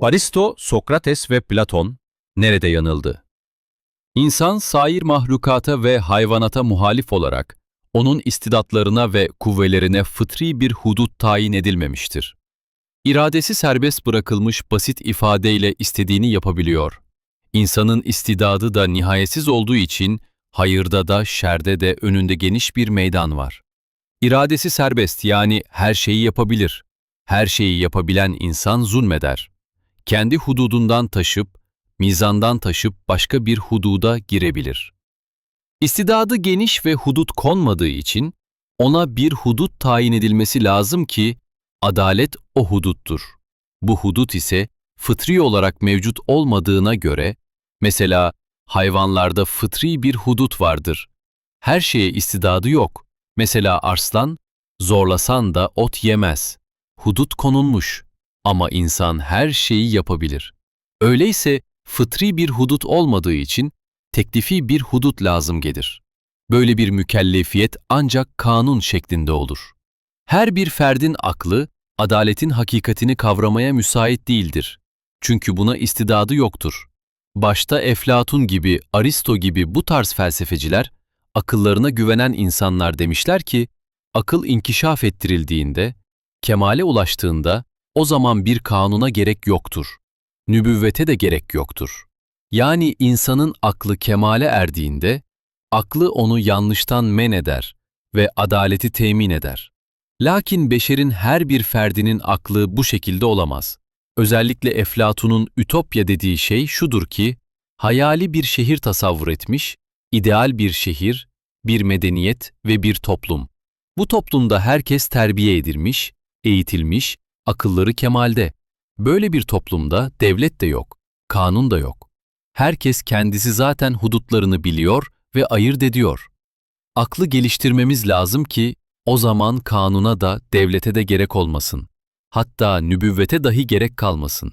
Aristo, Sokrates ve Platon nerede yanıldı? İnsan sair mahlukata ve hayvanata muhalif olarak onun istidatlarına ve kuvvelerine fıtri bir hudut tayin edilmemiştir. İradesi serbest bırakılmış basit ifadeyle istediğini yapabiliyor. İnsanın istidadı da nihayetsiz olduğu için hayırda da şerde de önünde geniş bir meydan var. İradesi serbest yani her şeyi yapabilir. Her şeyi yapabilen insan zulmeder. Kendi hududundan taşıp, mizandan taşıp başka bir hududa girebilir. İstidadı geniş ve hudut konmadığı için ona bir hudut tayin edilmesi lazım ki adalet o huduttur. Bu hudut ise fıtri olarak mevcut olmadığına göre mesela hayvanlarda fıtri bir hudut vardır. Her şeye istidadı yok. Mesela arslan zorlasan da ot yemez. Hudut konulmuş ama insan her şeyi yapabilir. Öyleyse fıtri bir hudut olmadığı için teklifi bir hudut lazım gelir. Böyle bir mükellefiyet ancak kanun şeklinde olur. Her bir ferdin aklı, adaletin hakikatini kavramaya müsait değildir. Çünkü buna istidadı yoktur. Başta Eflatun gibi, Aristo gibi bu tarz felsefeciler, akıllarına güvenen insanlar demişler ki, akıl inkişaf ettirildiğinde, kemale ulaştığında, o zaman bir kanuna gerek yoktur. Nübüvvete de gerek yoktur. Yani insanın aklı kemale erdiğinde, aklı onu yanlıştan men eder ve adaleti temin eder. Lakin beşerin her bir ferdinin aklı bu şekilde olamaz. Özellikle Eflatun'un ütopya dediği şey şudur ki, hayali bir şehir tasavvur etmiş, ideal bir şehir, bir medeniyet ve bir toplum. Bu toplumda herkes terbiye edilmiş, eğitilmiş, akılları kemalde. Böyle bir toplumda devlet de yok, kanun da yok. Herkes kendisi zaten hudutlarını biliyor ve ayırt ediyor. Aklı geliştirmemiz lazım ki o zaman kanuna da devlete de gerek olmasın. Hatta nübüvvete dahi gerek kalmasın.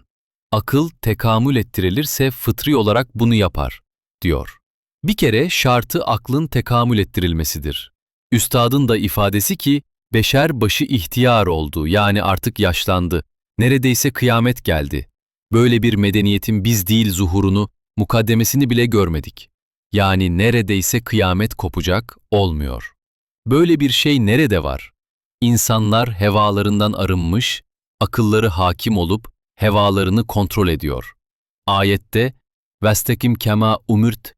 Akıl tekamül ettirilirse fıtri olarak bunu yapar, diyor. Bir kere şartı aklın tekamül ettirilmesidir. Üstadın da ifadesi ki, beşer başı ihtiyar oldu yani artık yaşlandı. Neredeyse kıyamet geldi. Böyle bir medeniyetin biz değil zuhurunu, mukaddemesini bile görmedik. Yani neredeyse kıyamet kopacak, olmuyor. Böyle bir şey nerede var? İnsanlar hevalarından arınmış, akılları hakim olup hevalarını kontrol ediyor. Ayette "Vestekim kema umürt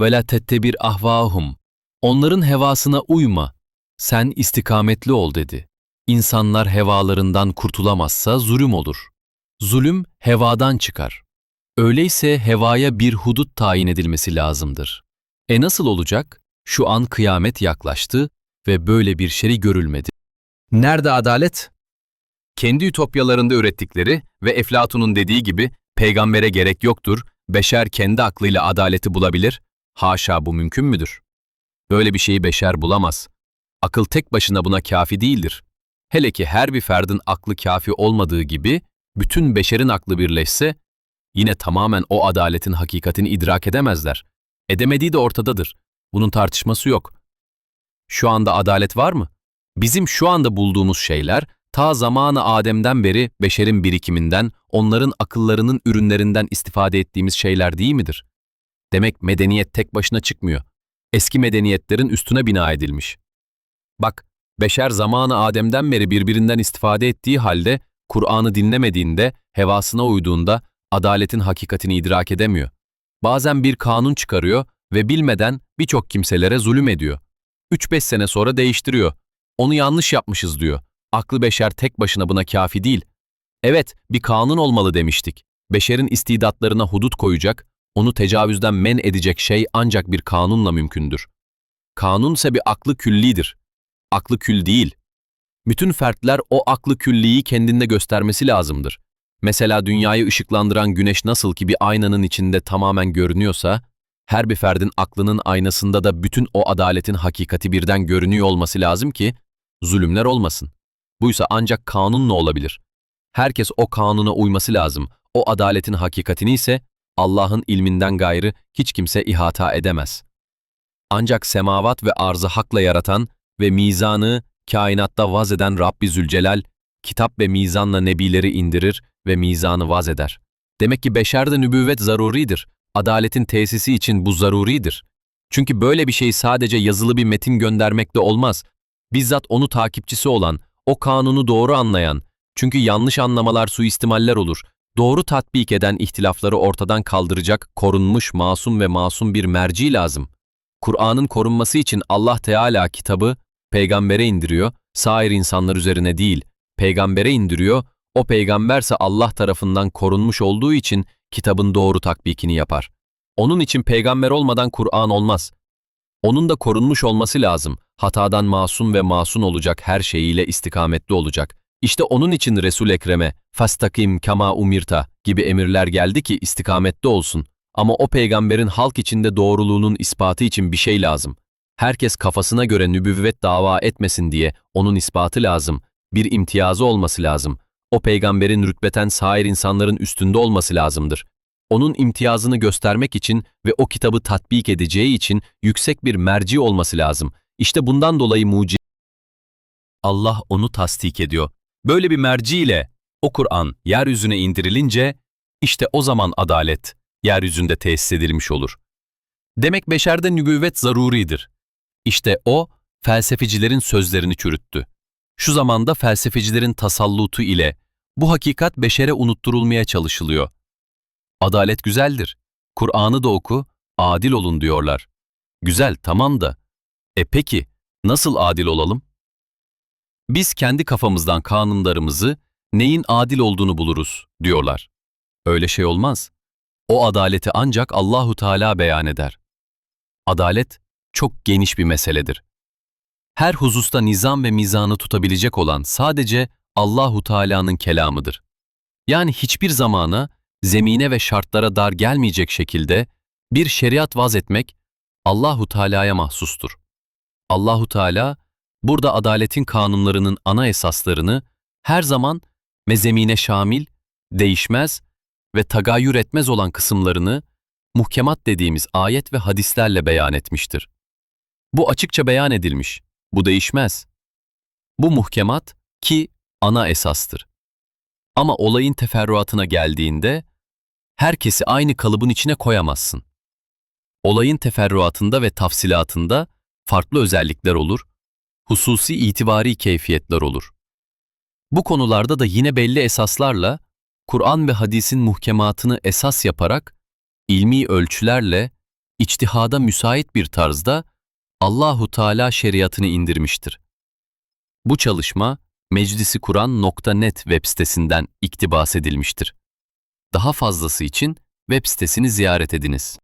ve la tettebir ahvahum." Onların hevasına uyma. Sen istikametli ol dedi. İnsanlar hevalarından kurtulamazsa zulüm olur. Zulüm hevadan çıkar. Öyleyse hevaya bir hudut tayin edilmesi lazımdır. E nasıl olacak? Şu an kıyamet yaklaştı ve böyle bir şey görülmedi. Nerede adalet? Kendi ütopyalarında ürettikleri ve Eflatun'un dediği gibi peygambere gerek yoktur, beşer kendi aklıyla adaleti bulabilir, haşa bu mümkün müdür? Böyle bir şeyi beşer bulamaz. Akıl tek başına buna kafi değildir. Hele ki her bir ferdin aklı kafi olmadığı gibi, bütün beşerin aklı birleşse, yine tamamen o adaletin hakikatini idrak edemezler. Edemediği de ortadadır. Bunun tartışması yok. Şu anda adalet var mı? Bizim şu anda bulduğumuz şeyler, ta zamanı Adem'den beri beşerin birikiminden, onların akıllarının ürünlerinden istifade ettiğimiz şeyler değil midir? Demek medeniyet tek başına çıkmıyor. Eski medeniyetlerin üstüne bina edilmiş. Bak, beşer zamanı Adem'den beri birbirinden istifade ettiği halde, Kur'an'ı dinlemediğinde, hevasına uyduğunda, adaletin hakikatini idrak edemiyor. Bazen bir kanun çıkarıyor ve bilmeden birçok kimselere zulüm ediyor. 3-5 sene sonra değiştiriyor. Onu yanlış yapmışız diyor. Aklı beşer tek başına buna kafi değil. Evet, bir kanun olmalı demiştik. Beşerin istidatlarına hudut koyacak, onu tecavüzden men edecek şey ancak bir kanunla mümkündür. Kanun ise bir aklı küllidir. Aklı kül değil. Bütün fertler o aklı külliyi kendinde göstermesi lazımdır. Mesela dünyayı ışıklandıran güneş nasıl ki bir aynanın içinde tamamen görünüyorsa, her bir ferdin aklının aynasında da bütün o adaletin hakikati birden görünüyor olması lazım ki zulümler olmasın. Buysa ancak kanunla olabilir. Herkes o kanuna uyması lazım. O adaletin hakikatini ise Allah'ın ilminden gayrı hiç kimse ihata edemez. Ancak semavat ve arzı hakla yaratan ve mizanı kainatta vaz eden Rabbi Zülcelal, kitap ve mizanla nebileri indirir ve mizanı vaz eder. Demek ki beşerde nübüvvet zaruridir. Adaletin tesisi için bu zaruridir. Çünkü böyle bir şey sadece yazılı bir metin göndermekle olmaz. Bizzat onu takipçisi olan, o kanunu doğru anlayan, çünkü yanlış anlamalar, suistimaller olur. Doğru tatbik eden ihtilafları ortadan kaldıracak, korunmuş, masum ve masum bir merci lazım. Kur'an'ın korunması için Allah Teala kitabı peygambere indiriyor, sair insanlar üzerine değil, peygambere indiriyor, o peygamberse Allah tarafından korunmuş olduğu için kitabın doğru tatbikini yapar. Onun için peygamber olmadan Kur'an olmaz. Onun da korunmuş olması lazım. Hatadan masum ve masum olacak her şeyiyle istikametli olacak. İşte onun için Resul Ekrem'e fastakim kama umirta gibi emirler geldi ki istikametli olsun. Ama o peygamberin halk içinde doğruluğunun ispatı için bir şey lazım. Herkes kafasına göre nübüvvet dava etmesin diye onun ispatı lazım. Bir imtiyazı olması lazım. O peygamberin rütbeten sair insanların üstünde olması lazımdır. Onun imtiyazını göstermek için ve o kitabı tatbik edeceği için yüksek bir merci olması lazım. İşte bundan dolayı mucize Allah onu tasdik ediyor. Böyle bir merci ile o Kur'an yeryüzüne indirilince işte o zaman adalet yeryüzünde tesis edilmiş olur. Demek beşerde nübüvvet zaruridir. İşte o felsefecilerin sözlerini çürüttü. Şu zamanda felsefecilerin tasallutu ile bu hakikat beşere unutturulmaya çalışılıyor. Adalet güzeldir. Kur'an'ı da oku, adil olun diyorlar. Güzel, tamam da. E peki, nasıl adil olalım? Biz kendi kafamızdan kanunlarımızı neyin adil olduğunu buluruz diyorlar. Öyle şey olmaz. O adaleti ancak Allahu Teala beyan eder. Adalet çok geniş bir meseledir. Her hususta nizam ve mizanı tutabilecek olan sadece Allahu Teala'nın kelamıdır. Yani hiçbir zamana, zemine ve şartlara dar gelmeyecek şekilde bir şeriat vaz etmek Allahu Teala'ya mahsustur. Allahu Teala burada adaletin kanunlarının ana esaslarını her zaman mezemine şamil, değişmez ve tagayyür etmez olan kısımlarını muhkemat dediğimiz ayet ve hadislerle beyan etmiştir. Bu açıkça beyan edilmiş, bu değişmez. Bu muhkemat ki ana esastır. Ama olayın teferruatına geldiğinde herkesi aynı kalıbın içine koyamazsın. Olayın teferruatında ve tafsilatında farklı özellikler olur, hususi itibari keyfiyetler olur. Bu konularda da yine belli esaslarla Kur'an ve hadisin muhkematını esas yaparak ilmi ölçülerle içtihada müsait bir tarzda Allahu Teala şeriatını indirmiştir. Bu çalışma meclisikuran.net web sitesinden iktibas edilmiştir. Daha fazlası için web sitesini ziyaret ediniz.